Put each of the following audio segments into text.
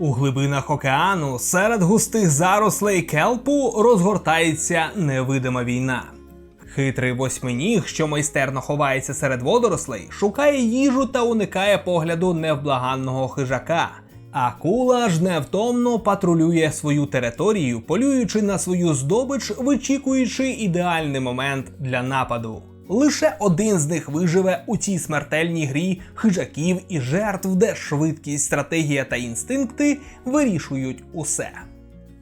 У глибинах океану серед густих зарослей келпу розгортається невидима війна. Хитрий восьминіг, що майстерно ховається серед водорослей, шукає їжу та уникає погляду невблаганного хижака. Акула ж невтомно патрулює свою територію, полюючи на свою здобич, вичікуючи ідеальний момент для нападу. Лише один з них виживе у цій смертельній грі хижаків і жертв, де швидкість, стратегія та інстинкти вирішують усе.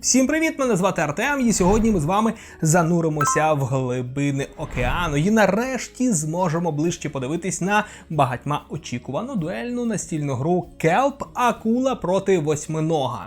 Всім привіт! Мене звати Артем, і сьогодні ми з вами зануримося в глибини океану і нарешті зможемо ближче подивитись на багатьма очікувану дуельну настільну гру Келп Акула проти восьминога.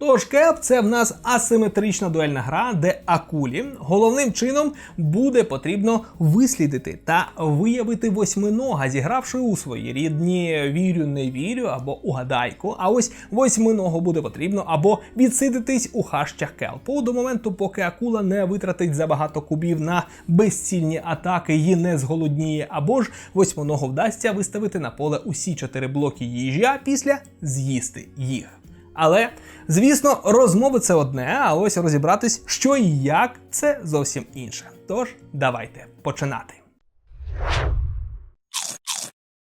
Тож кеп це в нас асиметрична дуельна гра, де акулі головним чином буде потрібно вислідити та виявити восьминога, зігравши у свої рідні вірю, не вірю або угадайку. А ось восьминогу буде потрібно або відсидитись у хащах келпу до моменту, поки акула не витратить забагато кубів на безцільні атаки і не зголодніє, або ж восьминогу вдасться виставити на поле усі чотири блоки їжі, а після з'їсти їх. Але, звісно, розмови це одне, а ось розібратись, що і як, це зовсім інше. Тож, давайте починати.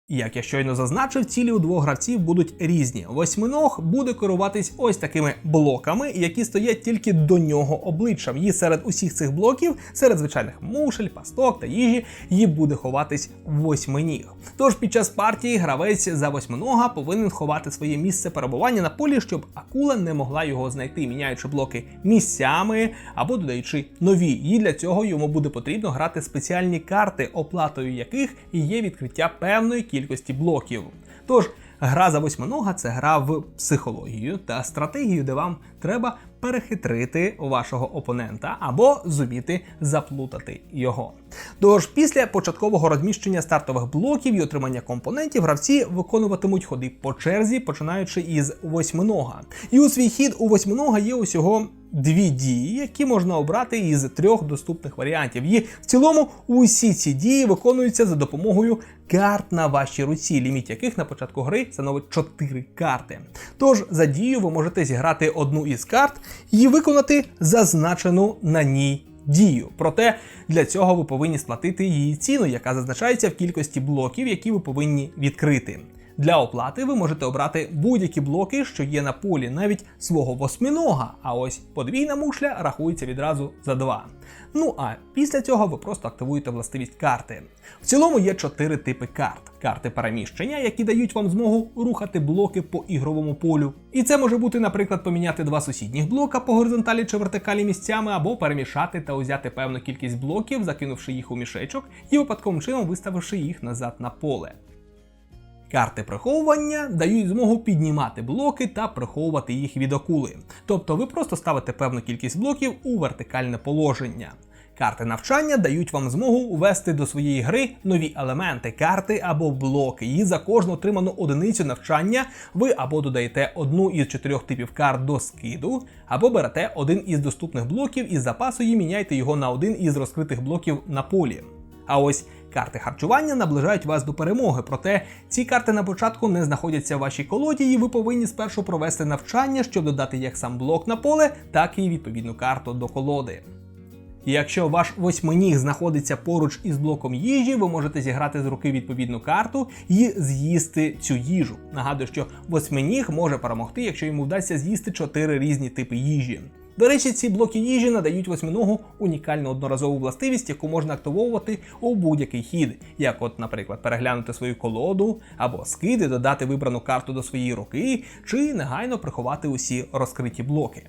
Як я щойно зазначив, цілі у двох гравців будуть різні. Восьминог буде керуватись ось такими блоками, які стоять тільки до нього обличчям. І серед усіх цих блоків, серед звичайних мушель, пасток та їжі, їй буде ховатись восьминіг. Тож під час партії гравець за восьминога повинен ховати своє місце перебування на полі, щоб акула не могла його знайти, міняючи блоки місцями або додаючи нові. І для цього йому буде потрібно грати спеціальні карти, оплатою яких є відкриття певної кількості блоків. Тож, гра за восьминога це гра в психологію та стратегію, де вам треба перехитрити вашого опонента або зуміти заплутати його. Тож, після початкового розміщення стартових блоків і отримання компонентів, гравці виконуватимуть ходи по черзі, починаючи із восьминога. І у свій хід у восьминога є усього дві дії, які можна обрати із трьох доступних варіантів. І в цілому усі ці дії виконуються за допомогою карт на вашій руці, ліміт яких на початку гри становить 4 карти. Тож за дію ви можете зіграти одну із карт і виконати зазначену на ній. Дію, проте для цього ви повинні сплатити її ціну, яка зазначається в кількості блоків, які ви повинні відкрити. Для оплати ви можете обрати будь-які блоки, що є на полі, навіть свого восьминога. А ось подвійна мушля рахується відразу за два. Ну а після цього ви просто активуєте властивість карти. В цілому є чотири типи карт: карти переміщення, які дають вам змогу рухати блоки по ігровому полю. І це може бути, наприклад, поміняти два сусідніх блока по горизонталі чи вертикалі місцями, або перемішати та узяти певну кількість блоків, закинувши їх у мішечок і випадковим чином виставивши їх назад на поле. Карти приховування дають змогу піднімати блоки та приховувати їх від акули. Тобто ви просто ставите певну кількість блоків у вертикальне положення. Карти навчання дають вам змогу ввести до своєї гри нові елементи, карти або блоки. І за кожну отриману одиницю навчання ви або додаєте одну із чотирьох типів карт до скиду, або берете один із доступних блоків із запасу і міняєте його на один із розкритих блоків на полі. А ось карти харчування наближають вас до перемоги, проте ці карти на початку не знаходяться в вашій колоді, і ви повинні спершу провести навчання, щоб додати як сам блок на поле, так і відповідну карту до колоди. Якщо ваш восьминіг знаходиться поруч із блоком їжі, ви можете зіграти з руки відповідну карту і з'їсти цю їжу. Нагадую, що восьминіг може перемогти, якщо йому вдасться з'їсти чотири різні типи їжі. До речі, ці блоки їжі надають восьминогу унікальну одноразову властивість, яку можна активовувати у будь-який хід, як, от, наприклад, переглянути свою колоду або скиди, додати вибрану карту до своєї руки, чи негайно приховати усі розкриті блоки.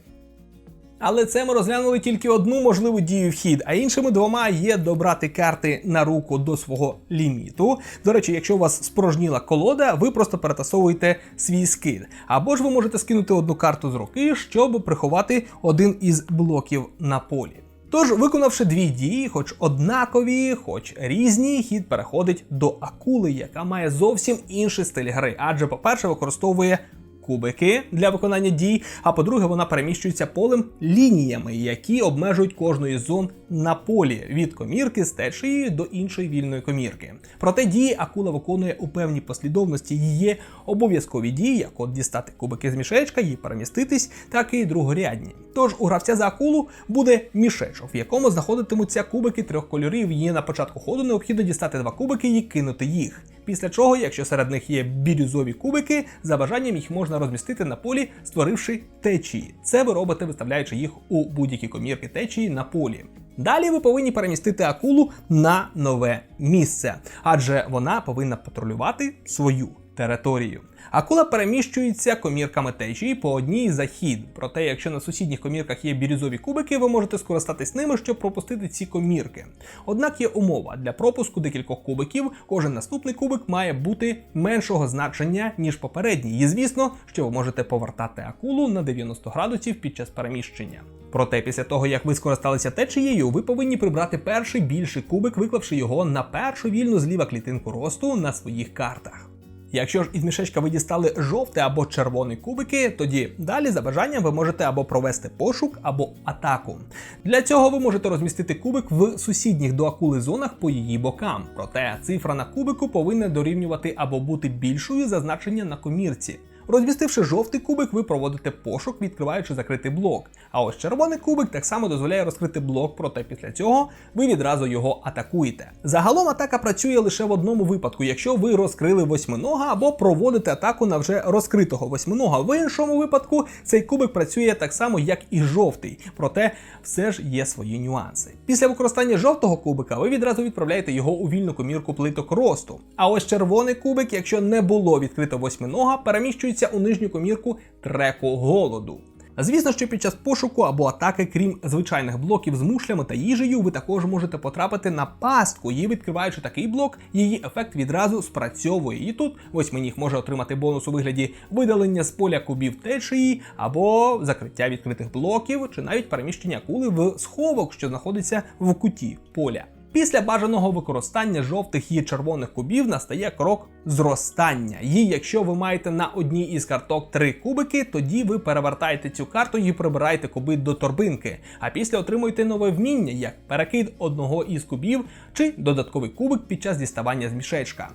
Але це ми розглянули тільки одну можливу дію в хід, а іншими двома є добрати карти на руку до свого ліміту. До речі, якщо у вас спорожніла колода, ви просто перетасовуєте свій скид. Або ж ви можете скинути одну карту з руки, щоб приховати один із блоків на полі. Тож, виконавши дві дії, хоч однакові, хоч різні, хід переходить до акули, яка має зовсім інший стиль гри, адже, по-перше, використовує кубики для виконання дій. А по-друге, вона переміщується полем лініями, які обмежують кожну із зон на полі від комірки з течією до іншої вільної комірки. Проте дії акула виконує у певній послідовності. Є обов'язкові дії, як от дістати кубики з мішечка, її переміститись, так і другорядні. Тож у гравця за акулу буде мішечок, в якому знаходитимуться кубики трьох кольорів. Її на початку ходу необхідно дістати два кубики і кинути їх. Після чого, якщо серед них є бірюзові кубики, за бажанням їх можна розмістити на полі, створивши течії. Це ви робите, виставляючи їх у будь-які комірки течії на полі. Далі ви повинні перемістити акулу на нове місце, адже вона повинна патрулювати свою територію. Акула переміщується комірками течії по одній за хід. Проте, якщо на сусідніх комірках є бірюзові кубики, ви можете скористатись ними, щоб пропустити ці комірки. Однак є умова для пропуску декількох кубиків, кожен наступний кубик має бути меншого значення, ніж попередній. І звісно, що ви можете повертати акулу на 90 градусів під час переміщення. Проте, після того, як ви скористалися течією, ви повинні прибрати перший більший кубик, виклавши його на першу вільну зліва клітинку росту на своїх картах. Якщо ж із мішечка ви дістали жовтий або червоний кубики, тоді далі за бажанням ви можете або провести пошук, або атаку. Для цього ви можете розмістити кубик в сусідніх до акули зонах по її бокам. Проте цифра на кубику повинна дорівнювати або бути більшою за значення на комірці. Розмістивши жовтий кубик, ви проводите пошук, відкриваючи закритий блок. А ось червоний кубик так само дозволяє розкрити блок, проте після цього ви відразу його атакуєте. Загалом атака працює лише в одному випадку, якщо ви розкрили восьминога або проводите атаку на вже розкритого восьминога. В іншому випадку цей кубик працює так само, як і жовтий, проте все ж є свої нюанси. Після використання жовтого кубика ви відразу відправляєте його у вільну комірку плиток росту. А ось червоний кубик, якщо не було відкрито восьминога, переміщується у нижню комірку треку голоду. Звісно, що під час пошуку або атаки, крім звичайних блоків з мушлями та їжею, ви також можете потрапити на пастку. І відкриваючи такий блок, її ефект відразу спрацьовує. І тут восьминіг може отримати бонус у вигляді видалення з поля кубів течії, або закриття відкритих блоків, чи навіть переміщення кули в сховок, що знаходиться в куті поля. Після бажаного використання жовтих і червоних кубів настає крок зростання. І якщо ви маєте на одній із карток три кубики, тоді ви перевертаєте цю карту і прибираєте куби до торбинки. А після отримуєте нове вміння, як перекид одного із кубів чи додатковий кубик під час діставання з мішечка.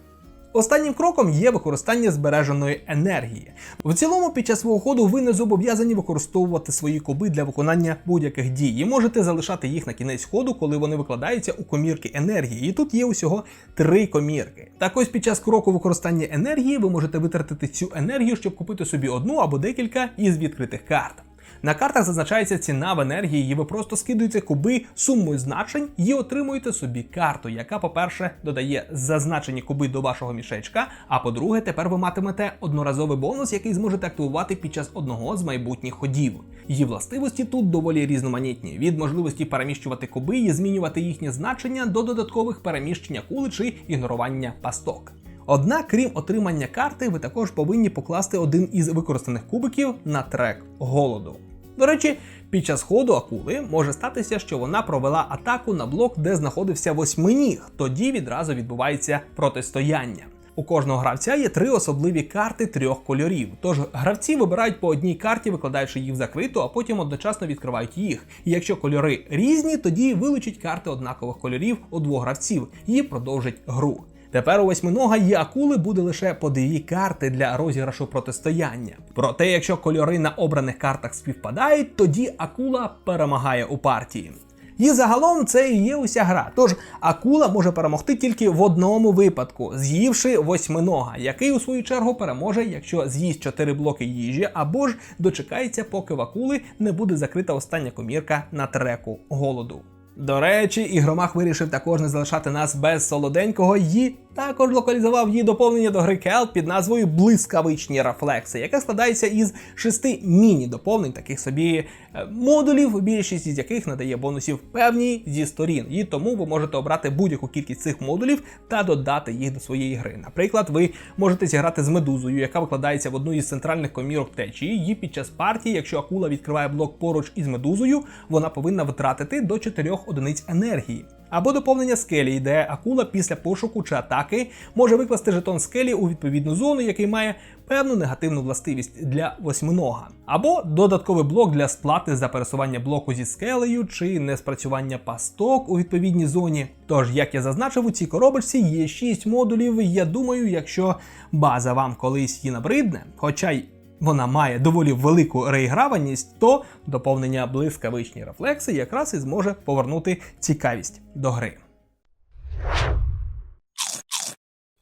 Останнім кроком є використання збереженої енергії. В цілому, під час свого ходу ви не зобов'язані використовувати свої куби для виконання будь-яких дій. І можете залишати їх на кінець ходу, коли вони викладаються у комірки енергії. І тут є усього три комірки. Так ось під час кроку використання енергії ви можете витратити цю енергію, щоб купити собі одну або декілька із відкритих карт. На картах зазначається ціна в енергії, і ви просто скидуєте куби сумою значень і отримуєте собі карту, яка, по-перше, додає зазначені куби до вашого мішечка. А по-друге, тепер ви матимете одноразовий бонус, який зможете активувати під час одного з майбутніх ходів. Її властивості тут доволі різноманітні: від можливості переміщувати куби і змінювати їхнє значення до додаткових переміщення кули чи ігнорування пасток. Однак, крім отримання карти, ви також повинні покласти один із використаних кубиків на трек голоду. До речі, під час ходу акули може статися, що вона провела атаку на блок, де знаходився восьминіг. Тоді відразу відбувається протистояння. У кожного гравця є три особливі карти трьох кольорів. Тож гравці вибирають по одній карті, викладаючи їх в закриту, а потім одночасно відкривають їх. І якщо кольори різні, тоді вилучать карти однакових кольорів у двох гравців і продовжать гру. Тепер у восьминога і акули буде лише по дві карти для розіграшу протистояння. Проте, якщо кольори на обраних картах співпадають, тоді акула перемагає у партії. І загалом це і є уся гра. Тож акула може перемогти тільки в одному випадку, з'ївши восьминога, який у свою чергу переможе, якщо з'їсть 4 блоки їжі, або ж дочекається, поки в акули не буде закрита остання комірка на треку голоду. До речі, ігромах вирішив також не залишати нас без солоденького і також локалізував її доповнення до гри Келп під назвою Блискавичні рефлекси, яке складається із шести міні-доповнень, таких собі е, модулів, більшість із яких надає бонусів певній зі сторін. І тому ви можете обрати будь-яку кількість цих модулів та додати їх до своєї гри. Наприклад, ви можете зіграти з медузою, яка викладається в одну із центральних комірок течії. І під час партії, якщо акула відкриває блок поруч із медузою, вона повинна втратити до 4 одиниць енергії. Або доповнення скелі, де акула після пошуку чи атаки може викласти жетон скелі у відповідну зону, який має певну негативну властивість для восьминога. Або додатковий блок для сплати за пересування блоку зі скелею чи неспрацювання пасток у відповідній зоні. Тож, як я зазначив, у цій коробочці є 6 модулів. Я думаю, якщо база вам колись її набридне, хоча й вона має доволі велику реіграваність, то доповнення блискавичні рефлекси якраз і зможе повернути цікавість до гри.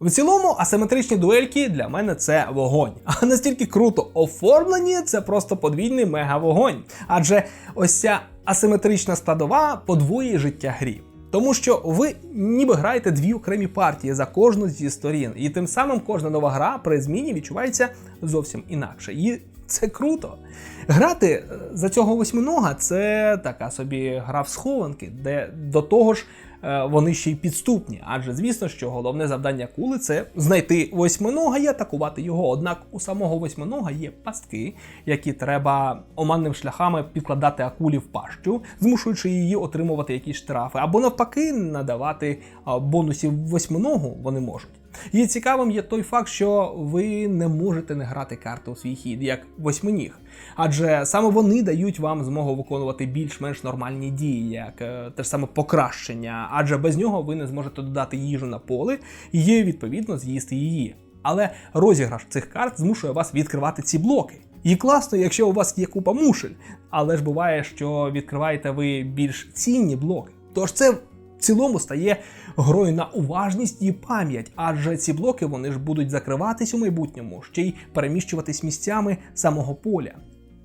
В цілому, асиметричні дуельки для мене це вогонь. А настільки круто оформлені, це просто подвійний мега-вогонь. Адже ось ця асиметрична складова подвоює життя грі. Тому що ви ніби граєте дві окремі партії за кожну зі сторін, і тим самим кожна нова гра при зміні відчувається зовсім інакше. І це круто. Грати е, за цього восьминога це така собі гра в схованки, де до того ж вони ще й підступні. Адже звісно, що головне завдання кули це знайти восьминога і атакувати його. Однак у самого восьминога є пастки, які треба оманним шляхами підкладати акулі в пащу, змушуючи її отримувати якісь штрафи, або навпаки надавати бонусів восьминогу вони можуть. І цікавим є той факт, що ви не можете не грати карти у свій хід, як восьминіг. Адже саме вони дають вам змогу виконувати більш-менш нормальні дії, як е, те ж саме покращення, адже без нього ви не зможете додати їжу на поле і відповідно з'їсти її. Але розіграш цих карт змушує вас відкривати ці блоки. І класно, якщо у вас є купа мушель, але ж буває, що відкриваєте ви більш цінні блоки. Тож це в цілому стає грою на уважність і пам'ять, адже ці блоки вони ж будуть закриватись у майбутньому, ще й переміщуватись місцями самого поля.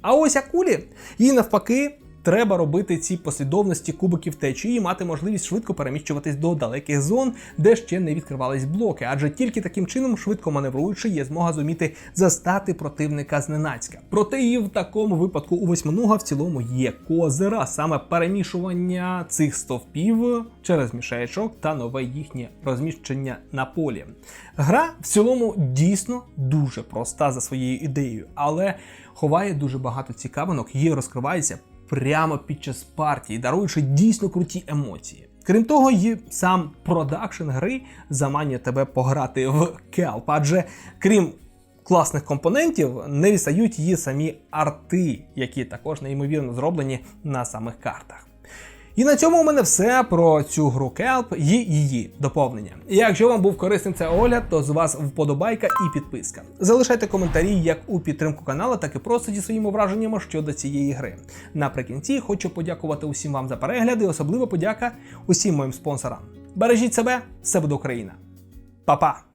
А ось акулі, їй навпаки. Треба робити ці послідовності кубиків течії мати можливість швидко переміщуватись до далеких зон, де ще не відкривались блоки, адже тільки таким чином, швидко маневруючи, є змога зуміти застати противника зненацька. Проте і в такому випадку у восьминога в цілому є козира, саме перемішування цих стовпів через мішечок та нове їхнє розміщення на полі. Гра в цілому дійсно дуже проста за своєю ідеєю, але ховає дуже багато цікавинок і розкривається прямо під час партії, даруючи дійсно круті емоції. Крім того, і сам продакшн гри заманює тебе пограти в келп, адже крім класних компонентів, не відстають її самі арти, які також неймовірно зроблені на самих картах. І на цьому у мене все про цю гру Келп і її доповнення. Якщо вам був корисним цей огляд, то з вас вподобайка і підписка. Залишайте коментарі як у підтримку каналу, так і просто зі своїми враженнями щодо цієї гри. Наприкінці хочу подякувати усім вам за перегляд і особливо подяка усім моїм спонсорам. Бережіть себе, все буде Україна. Па-па!